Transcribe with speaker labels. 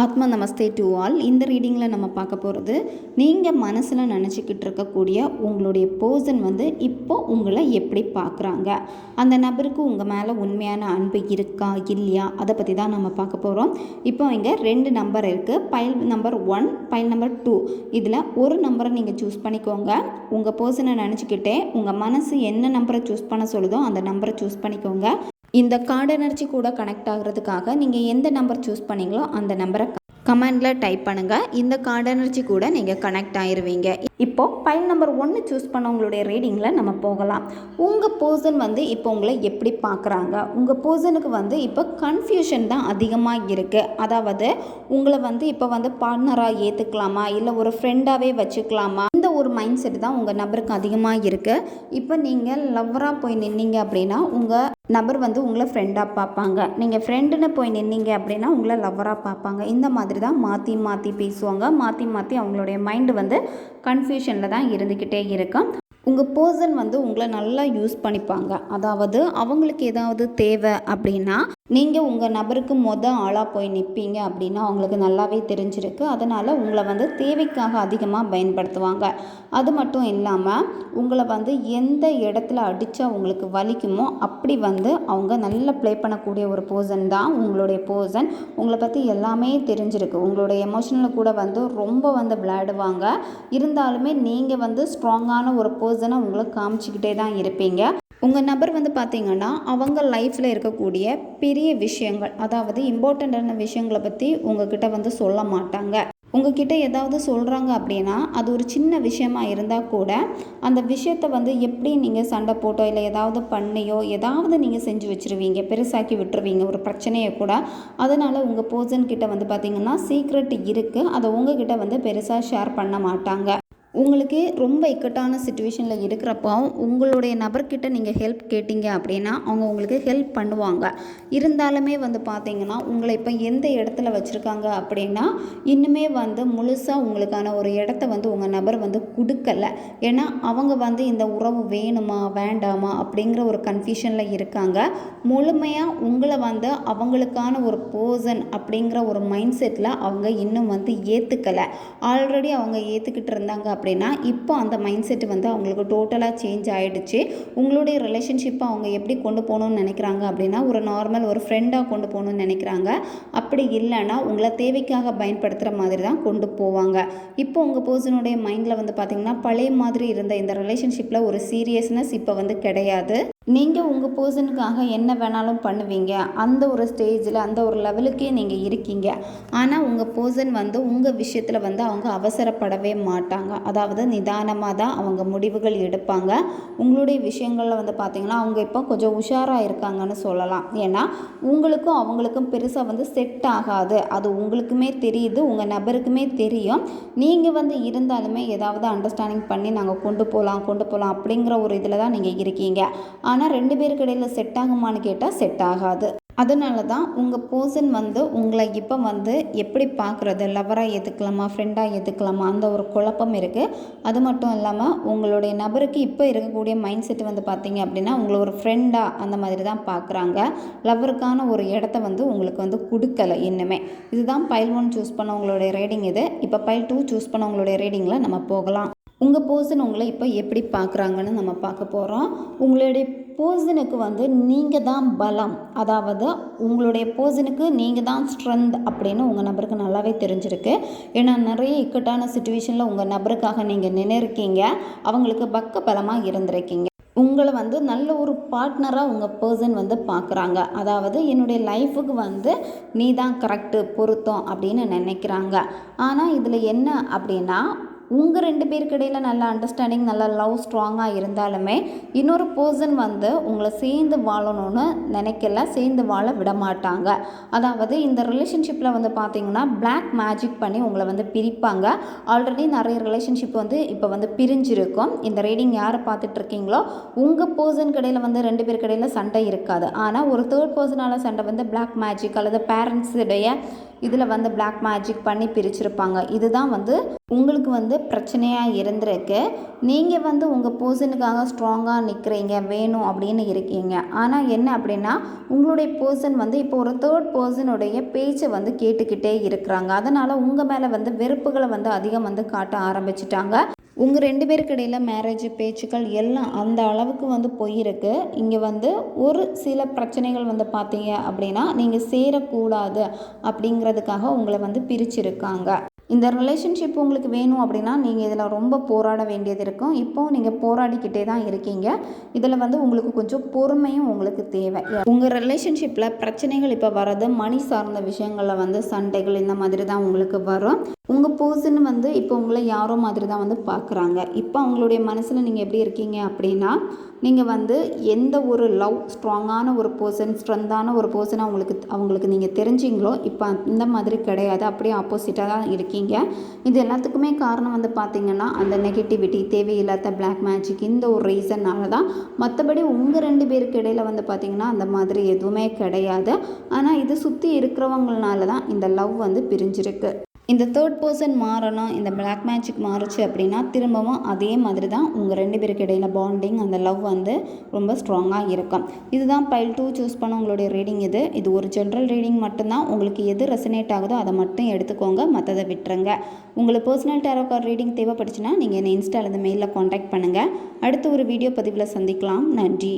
Speaker 1: ஆத்மா நமஸ்தே to all. இந்த ரீடிங்கில் நம்ம பார்க்க போகிறது நீங்கள் மனசில் நினச்சிக்கிட்டு இருக்கக்கூடிய உங்களுடைய பர்சன் வந்து இப்போ உங்களை எப்படி பார்க்குறாங்க? அந்த நபருக்கு உங்கள் மேலே உண்மையான அன்பு இருக்கா இல்லையா? அதை பற்றி தான் நம்ம பார்க்க போகிறோம் இப்போ இங்கே ரெண்டு நம்பர் இருக்குது file number one file number two இதில் ஒரு நம்பரை நீங்கள் சூஸ் பண்ணிக்கோங்க. உங்கள் பர்சனை நினச்சிக்கிட்டே உங்கள் மனசு என்ன நம்பரை சூஸ் பண்ண சொல்லுதோ அந்த நம்பரை சூஸ் பண்ணிக்கோங்க. இந்த கார்டு எனர்ஜி கூட கனெக்ட் ஆகிறதுக்காக நீங்கள் எந்த நம்பர் சூஸ் பண்ணீங்களோ அந்த நம்பரை கமெண்டில் டைப் பண்ணுங்கள் இந்த கார்டு எனர்ஜி கூட நீங்கள் கனெக்ட் ஆயிடுவீங்க இப்போது பைல் நம்பர் ஒன்று சூஸ் பண்ணவங்களுடைய ரீடிங்கில் நம்ம போகலாம். உங்கள் பர்சன் வந்து இப்போ உங்களை எப்படி பார்க்குறாங்க? உங்கள் பர்சனுக்கு வந்து இப்போ கன்ஃபியூஷன் தான் அதிகமாக இருக்குது அதாவது உங்களை வந்து இப்போ வந்து பார்ட்னராக ஏற்றுக்கலாமா இல்லை ஒரு ஃப்ரெண்டாகவே வச்சுக்கலாமா? ஒரு மைண்ட் செட் தான் உங்கள் நபருக்கு அதிகமாக இருக்குது இப்போ நீங்கள் லவ்வராக போய் நின்னீங்க அப்படின்னா உங்கள் நபர் வந்து உங்களை ஃப்ரெண்டாக பார்ப்பாங்க. நீங்கள் ஃப்ரெண்டுன்னு போய் நின்னீங்க அப்படின்னா உங்களை லவ்வராக பார்ப்பாங்க. இந்த மாதிரி தான் மாற்றி மாற்றி பேசுவாங்க. மாற்றி மாற்றி அவங்களுடைய மைண்டு வந்து கன்ஃபியூஷனில் தான் இருந்துக்கிட்டே இருக்கும் உங்கள் பர்சன் வந்து உங்களை நல்லா யூஸ் பண்ணிப்பாங்க. அதாவது அவங்களுக்கு ஏதாவது தேவை அப்படின்னா நீங்கள் உங்கள் நபருக்கு மொதல் ஆளாக போய் நிற்பீங்க அப்படின்னா அவங்களுக்கு நல்லாவே தெரிஞ்சிருக்கு. அதனால் உங்களை வந்து தேவைக்காக அதிகமாக பயன்படுத்துவாங்க. அது மட்டும் இல்லாமல் உங்களை வந்து எந்த இடத்துல அடித்தா உங்களுக்கு வலிக்குமோ அப்படி வந்து அவங்க நல்லா ப்ளே பண்ணக்கூடிய ஒரு போர்சன் தான் உங்களுடைய போர்சன் உங்களை பற்றி எல்லாமே தெரிஞ்சிருக்கு. உங்களுடைய எமோஷனில் கூட வந்து ரொம்ப வந்து விளையாடுவாங்க. இருந்தாலுமே நீங்கள் வந்து ஸ்ட்ராங்கான ஒரு பர்சனை உங்களை காமிச்சிக்கிட்டே தான் இருப்பீங்க. உங்கள் நபர் வந்து பார்த்தீங்கன்னா அவங்க லைஃப்பில் இருக்கக்கூடிய பெரிய விஷயங்கள் அதாவது இம்பார்ட்டண்ட்டான விஷயங்களை பற்றி உங்ககிட்ட வந்து சொல்ல மாட்டாங்க. உங்ககிட்ட ஏதாவது சொல்கிறாங்க அப்படின்னா அது ஒரு சின்ன விஷயமா இருந்தால் கூட அந்த விஷயத்தை வந்து எப்படி நீங்கள் சண்டை போட்டோ இல்லை ஏதாவது பண்ணியோ ஏதாவது நீங்கள் செஞ்சு வச்சுருவீங்க பெருசாக்கி விட்டுருவீங்க ஒரு பிரச்சனையை கூட அதனால் உங்கள் பர்சன்கிட்ட வந்து பார்த்திங்கன்னா சீக்ரெட் இருக்குது அதை உங்ககிட்ட வந்து பெருசாக ஷேர் பண்ண மாட்டாங்க. உங்களுக்கு ரொம்ப இக்கட்டான சுச்சுவேஷனில் இருக்கிறப்போ உங்களுடைய நபர்கிட்ட நீங்கள் ஹெல்ப் கேட்டீங்க அப்படின்னா அவங்க உங்களுக்கு ஹெல்ப் பண்ணுவாங்க. இருந்தாலுமே வந்து பார்த்தீங்கன்னா உங்களை இப்போ எந்த இடத்துல வச்சுருக்காங்க அப்படின்னா இன்னுமே வந்து முழுசாக உங்களுக்கான ஒரு இடத்த வந்து உங்கள் நபர் வந்து கொடுக்கல. ஏன்னா அவங்க வந்து இந்த உறவு வேணுமா வேண்டாமா அப்படிங்கிற ஒரு கன்ஃபியூஷனில் இருக்காங்க. முழுமையாக உங்களை வந்து அவங்களுக்கான ஒரு பர்சன் அப்படிங்கிற ஒரு மைண்ட் செட்டில் அவங்க இன்னும் வந்து ஏற்றுக்கலை ஆல்ரெடி அவங்க ஏற்றுக்கிட்டு இருந்தாங்க அப்படின்னா இப்போ அந்த மைண்ட் செட்டு வந்து அவங்களுக்கு டோட்டலாக சேஞ்ச் ஆகிடுச்சு உங்களுடைய ரிலேஷன்ஷிப்பை அவங்க எப்படி கொண்டு போகணும்னு நினைக்கிறாங்க அப்படின்னா ஒரு நார்மல் ஒரு ஃப்ரெண்டாக கொண்டு போகணும்னு நினைக்கிறாங்க. அப்படி இல்லைன்னா உங்களை தேவைக்காக பயன்படுத்துகிற மாதிரி தான் கொண்டு போவாங்க. இப்போ உங்கள் பர்சனுடைய மைண்டில் வந்து பார்த்திங்கன்னா பழைய மாதிரி இருந்த இந்த ரிலேஷன்ஷிப்பில் ஒரு சீரியஸ்னஸ் இப்போ வந்து கிடையாது. நீங்கள் உங்கள் பர்சனுக்காக என்ன வேணாலும் பண்ணுவீங்க. அந்த ஒரு ஸ்டேஜில் அந்த ஒரு லெவலுக்கே நீங்கள் இருக்கீங்க. ஆனால் உங்கள் பர்சன் வந்து உங்கள் விஷயத்தில் வந்து அவங்க அவசரப்படவே மாட்டாங்க. அதாவது நிதானமாக தான் அவங்க முடிவுகள் எடுப்பாங்க. உங்களுடைய விஷயங்களில் வந்து பார்த்திங்கன்னா அவங்க இப்போ கொஞ்சம் உஷாராக இருக்காங்கன்னு சொல்லலாம். ஏன்னா உங்களுக்கும் அவங்களுக்கும் பெருசாக வந்து செட் ஆகாது. அது உங்களுக்குமே தெரியுது உங்கள் நபருக்குமே தெரியும். நீங்கள் வந்து இருந்தாலுமே ஏதாவது அண்டர்ஸ்டாண்டிங் பண்ணி நாங்கள் கொண்டு போகலாம் கொண்டு போகலாம் அப்படிங்கிற ஒரு இதில் தான் நீங்கள் இருக்கீங்க. ஆனால் ரெண்டு பேருக்கு இடையில் செட் ஆகுமான்னு கேட்டால் செட் ஆகாது. அதனால தான் உங்கள் பர்சன் வந்து உங்களை இப்போ வந்து எப்படி பார்க்குறது லவராக ஏற்றுக்கலாமா ஃப்ரெண்டாக எதுக்கலாமா அந்த ஒரு குழப்பம் இருக்குது அது மட்டும் இல்லாமல் உங்களுடைய நபருக்கு இப்போ இருக்கக்கூடிய மைண்ட் செட் வந்து பார்த்தீங்க அப்படின்னா உங்களை ஒரு ஃப்ரெண்டாக அந்த மாதிரி தான் பார்க்குறாங்க லவருக்கான ஒரு இடத்த வந்து உங்களுக்கு வந்து கொடுக்கல இன்னுமே. இதுதான் பைல் ஒன் சூஸ் பண்ணவங்களுடைய ரேடிங் இது. இப்போ பைல் டூ சூஸ் பண்ணவங்களுடைய ரேடிங்கில் நம்ம போகலாம். உங்கள் பர்சன் உங்களை இப்போ எப்படி பார்க்குறாங்கன்னு நம்ம பார்க்க போகிறோம் உங்களுடைய பர்சனுக்கு வந்து நீங்கள் தான் பலம். அதாவது உங்களுடைய பர்சனுக்கு நீங்கள் தான் ஸ்ட்ரென்த் அப்படின்னு உங்கள் நபருக்கு நல்லாவே தெரிஞ்சிருக்கு. ஏன்னா நிறைய இக்கட்டான சுச்சுவேஷனில் உங்கள் நபருக்காக நீங்கள் நினைருக்கீங்க அவங்களுக்கு பக்க பலமாக இருந்திருக்கீங்க. உங்களை வந்து நல்ல ஒரு பார்ட்னராக உங்கள் பர்சன் வந்து பார்க்குறாங்க அதாவது என்னுடைய லைஃபுக்கு வந்து நீ தான் கரெக்டு பொருத்தம் அப்படின்னு நினைக்கிறாங்க. ஆனால் இதில் என்ன அப்படின்னா உங்கள் ரெண்டு பேருக்கு இடையில் நல்ல அண்டர்ஸ்டாண்டிங் நல்ல லவ் ஸ்ட்ராங்காக இருந்தாலுமே இன்னொரு பர்சன் வந்து உங்களை சேர்ந்து வாழணும்னு நினைக்கல சேர்ந்து வாழ விட மாட்டாங்க. அதாவது இந்த ரிலேஷன்ஷிப்பில் வந்து பார்த்தீங்கன்னா பிளாக் மேஜிக் பண்ணி உங்களை வந்து பிரிப்பாங்க. ஆல்ரெடி நிறைய ரிலேஷன்ஷிப் வந்து இப்போ வந்து பிரிஞ்சிருக்கும். இந்த ரீடிங் யாரை பார்த்துட்டு இருக்கீங்களோ உங்கள் பர்சன் கடையில் வந்து ரெண்டு பேருக்கு இடையில் சண்டை இருக்காது. ஆனால் ஒரு தேர்ட் பர்சனால் சண்டை வந்து பிளாக் மேஜிக் அல்லது பேரண்ட்ஸுடைய இதில் வந்து பிளாக் மேஜிக் பண்ணி பிரிச்சிருப்பாங்க. இதுதான் வந்து உங்களுக்கு வந்து பிரச்சனையாக இருந்திருக்கு. நீங்கள் வந்து உங்கள் பர்சனுக்காக ஸ்ட்ராங்காக நிற்கிறீங்க வேணும் அப்படின்னு இருக்கீங்க. ஆனால் என்ன அப்படின்னா உங்களுடைய பர்சன் வந்து இப்போ ஒரு தேர்ட் பர்சனுடைய பேச்சை வந்து கேட்டுக்கிட்டே இருக்கிறாங்க. அதனால் உங்கள் மேலே வந்து வெறுப்புகளை வந்து அதிகம் வந்து காட்ட ஆரம்பிச்சிட்டாங்க. உங்கள் ரெண்டு பேருக்கு இடையில் மேரேஜ் பேச்சுக்கள் எல்லாம் அந்த அளவுக்கு வந்து போயிருக்கு. இங்கே வந்து ஒரு சில பிரச்சனைகள் வந்து பார்த்தீங்க அப்படின்னா நீங்கள் சேரக்கூடாது அப்படிங்கிறதுக்காக உங்களை வந்து பிரிச்சுருக்காங்க. இந்த ரிலேஷன்ஷிப் உங்களுக்கு வேணும் அப்படின்னா நீங்கள் இதில் ரொம்ப போராட வேண்டியது இருக்கும். இப்போது நீங்கள் போராடிக்கிட்டே தான் இருக்கீங்க. இதில் வந்து உங்களுக்கு கொஞ்சம் பொறுமையும் உங்களுக்கு தேவை. உங்கள் ரிலேஷன்ஷிப்பில் பிரச்சனைகள் இப்போ வர்றது மணி சார்ந்த விஷயங்களில் வந்து சண்டைகள் இந்த மாதிரி தான் உங்களுக்கு வரும். உங்கள் பர்சன் வந்து இப்போ உங்களை யாரோ மாதிரி தான் வந்து பார்க்குறாங்க இப்போ அவங்களுடைய மனசில் நீங்கள் எப்படி இருக்கீங்க அப்படின்னா நீங்கள் வந்து எந்த ஒரு லவ் ஸ்ட்ராங்கான ஒரு பர்சன் ஸ்ட்ரென்த்தான ஒரு பர்சன் அவங்களுக்கு அவங்களுக்கு நீங்கள் தெரிஞ்சிங்களோ இப்போ இந்த மாதிரி கிடையாது. அப்படியே ஆப்போசிட்டாக தான் இருக்கீங்க. இது எல்லாத்துக்குமே காரணம் வந்து பார்த்திங்கன்னா அந்த நெகட்டிவிட்டி தேவையில்லாத பிளாக் மேஜிக் இந்த ஒரு ரீசன்னால தான். மற்றபடி உங்கள் ரெண்டு பேருக்கு இடையில வந்து பார்த்திங்கன்னா அந்த மாதிரி எதுவுமே கிடையாது. ஆனால் இது சுற்றி இருக்கிறவங்களால தான் இந்த லவ் வந்து பிரிஞ்சிருக்கு. இந்த தேர்ட் பர்சன் மாறணும் இந்த பிளாக் மேஜிக் மாறுச்சு அப்படின்னா திரும்பவும் அதே மாதிரி தான் உங்கள் ரெண்டு பேருக்கு இடையில பாண்டிங் அந்த லவ் வந்து ரொம்ப ஸ்ட்ராங்காக இருக்கும். இதுதான் பைல் டூ சூஸ் பண்ண உங்களுடைய ரீடிங் இது. இது ஒரு ஜென்ரல் ரீடிங் மட்டும்தான். உங்களுக்கு எது ரெசனேட் ஆகுதோ அதை மட்டும் எடுத்துக்கோங்க. மற்றதை விட்டுருங்க. உங்களுக்கு பர்சனல் டேரோக்கார் ரீடிங் தேவைப்பட்டுச்சுன்னா நீங்கள் என்னை இன்ஸ்டாவில் இந்த மெயிலில் காண்டாக்ட் பண்ணுங்கள் அடுத்த ஒரு வீடியோ பதிவில் சந்திக்கலாம். நன்றி.